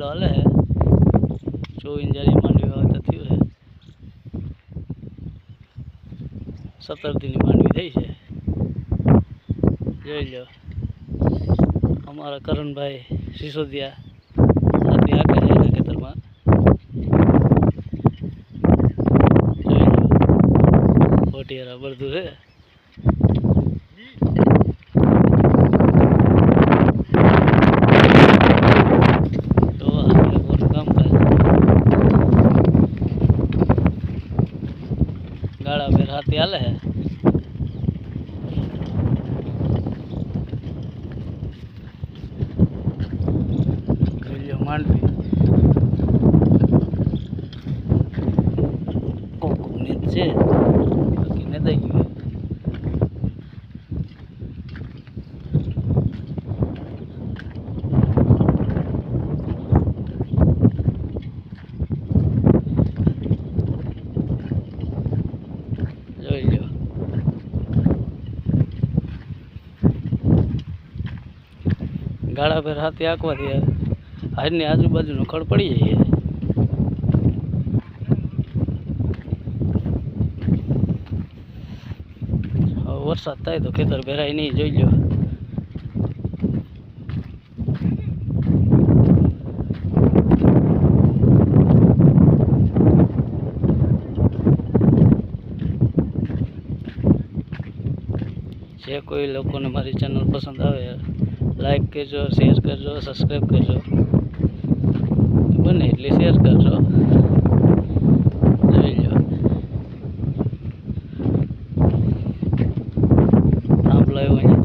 વેલો હાલે છે ચોવીસ જારી માંડવી વાવતા થયું છે સત્તર દીની માંડવી થઈ છે. જોઈ લો. અમારા કરણભાઈ સિસોદિયા આથી આગળ છે ખેતરમાં. જોઈ લો. ભોટિયારા બધું છે તો આ લોકોનું કામકાજ ગાળા ફેર હાથી હાલે છે જોઈ લો માંડવી કોક કોક નીચ છે બાકી નદાઈ ગયું જોઈ લો ગાળા હાથે હાથી આંકવાથી હારની આજુબાજુનો ખડ પડી જાય વરસાદ થાય તો ખેતર ભેરાય નહીં, જોઈ લો જે કોઈ લોકોને મારી ચેનલ પસંદ આવે લાઈક કરજો શેર કરજો સબસ્ક્રાઈબ કરજો. બને એટલે શેર કરજો. જોઈ લો આમ લાવ્યો